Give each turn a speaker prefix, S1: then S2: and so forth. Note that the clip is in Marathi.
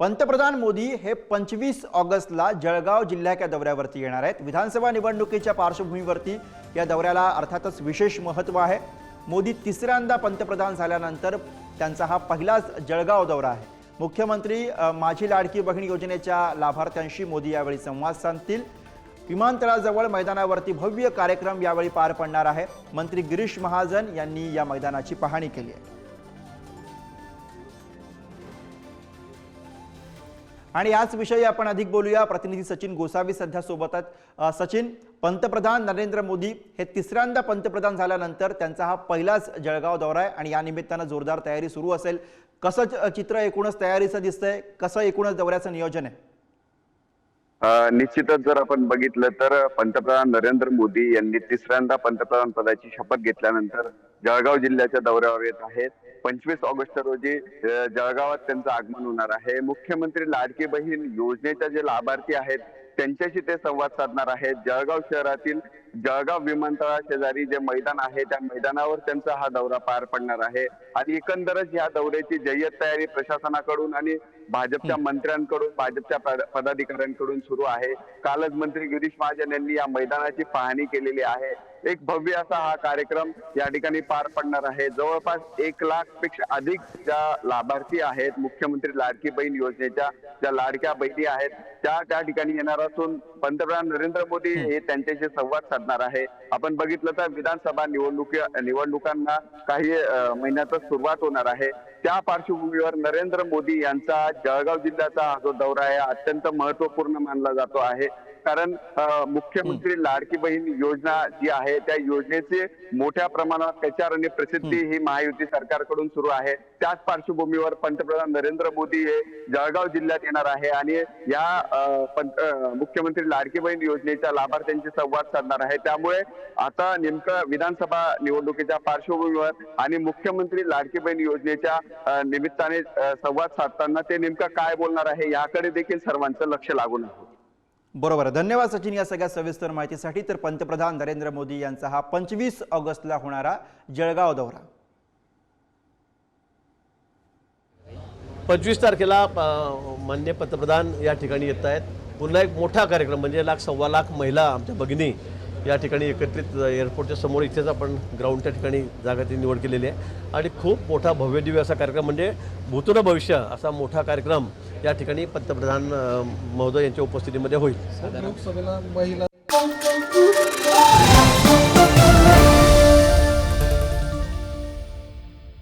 S1: पंतप्रधान मोदी हे पंचवीस ऑगस्टला जळगाव जिल्ह्याच्या दौऱ्यावरती येणार आहेत. विधानसभा निवडणुकीच्या पार्श्वभूमीवरती या दौऱ्याला अर्थातच विशेष महत्त्व आहे. मोदी तिसऱ्यांदा पंतप्रधान झाल्यानंतर त्यांचा हा पहिलाच जळगाव दौरा आहे. मुख्यमंत्री माझी लाडकी बहीण योजनेच्या लाभार्थ्यांशी मोदी यावेळी संवाद साधतील. विमानतळाजवळ मैदानावरती भव्य कार्यक्रम यावेळी पार पडणार आहे. मंत्री गिरीश महाजन यांनी या मैदानाची पाहणी केली आहे. आणि याच विषयी आपण अधिक बोलूया. प्रतिनिधी सचिन गोसावी सध्या सोबत आहेत. सचिन पंतप्रधान नरेंद्र मोदी हे तिसऱ्यांदा पंतप्रधान झाल्यानंतर त्यांचा हा पहिलाच जळगाव दौरा आहे आणि या निमित्तानं जोरदार तयारी सुरू असेल. कसं चित्र एकूणच तयारीचं दिसतंय? कसं एकूणच दौऱ्याचं नियोजन आहे?
S2: निश्चितच जर आपण बघितलं तर पंतप्रधान नरेंद्र मोदी यांनी तिसऱ्यांदा पंतप्रधान पदाची शपथ घेतल्यानंतर जळगाव जिल्ह्याच्या दौऱ्यावर येत आहेत. पंचवीस ऑगस्ट रोजी जळगावात त्यांचं आगमन होणार आहे. मुख्यमंत्री लाडकी बहीण योजनेच्या जे लाभार्थी आहेत त्यांच्याशी ते संवाद साधणार आहेत. जळगाव शहरातील जळगाव विमानतळा शेजारी जे मैदान आहे त्या मैदानावर त्यांचा हा दौरा पार पडणार आहे. आणि एकंदरच या दौऱ्याची जय्यत तयारी प्रशासनाकडून आणि भाजपच्या मंत्र्यांकडून भाजपच्या पद- पदाधिकाऱ्यांकडून सुरू आहे. कालच मंत्री गिरीश महाजन यांनी या मैदानाची पाहणी केलेली आहे. एक भव्य असा हा कार्यक्रम या ठिकाणी पार पडणार आहे. जवळपास एक लाखपेक्षा अधिक ज्या लाभार्थी आहेत मुख्यमंत्री लाडकी बहीण योजनेच्या ज्या लाडक्या बहिणी आहेत त्या त्या ठिकाणी येणार असून पंतप्रधान नरेंद्र मोदी हे. त्यांच्याशी संवाद साधणार आहे. आपण बघितलं तर विधानसभा निवडणुक निवडणुकांना काही महिन्यातच सुरुवात होणार आहे. त्या पार्श्वभूमीवर नरेंद्र मोदी यांचा जळगाव जिल्ह्याचा हा जो दौरा आहे अत्यंत महत्त्वपूर्ण मानला जातो आहे. कारण मुख्यमंत्री लाडकी बहीण योजना जी आहे त्या योजनेचे मोठ्या प्रमाणात प्रचार आणि प्रसिद्धी ही महायुती सरकारकडून सुरू आहे. त्याच पार्श्वभूमीवर पंतप्रधान नरेंद्र मोदी हे जळगाव जिल्ह्यात येणार आहे आणि या मुख्यमंत्री लाडकी बहीण योजनेच्या लाभार्थ्यांशी संवाद साधणार आहे. त्यामुळे आता नेमकं विधानसभा निवडणुकीच्या पार्श्वभूमीवर आणि मुख्यमंत्री लाडकी बहीण योजनेच्या निमित्ताने संवाद साधताना ते नेमकं काय बोलणार आहे याकडे देखील सर्वांचं लक्ष लागून आहे.
S1: बरोबर आहे. धन्यवाद सचिन या सगळ्या सविस्तर माहितीसाठी. तर पंतप्रधान नरेंद्र मोदी यांचा हा पंचवीस ऑगस्टला होणारा जळगाव दौरा.
S3: पंचवीस तारखेला अ, माननीय पंतप्रधान या ठिकाणी येत आहेत. पुन्हा एक मोठा कार्यक्रम म्हणजे लाख सव्वा लाख महिला आमच्या भगिनी या ठिकाणी एकत्रित एअरपोर्टच्या समोर इथेच आपण ग्राउंड त्या ठिकाणी जागाची निवड केलेली आहे. आणि खूप मोठा भव्यदिव्य असा कार्यक्रम म्हणजे भूतुर भविष्य असा मोठा कार्यक्रम या ठिकाणी पंतप्रधान महोदय यांच्या उपस्थितीमध्ये होईल.
S4: लोकसभेला महिला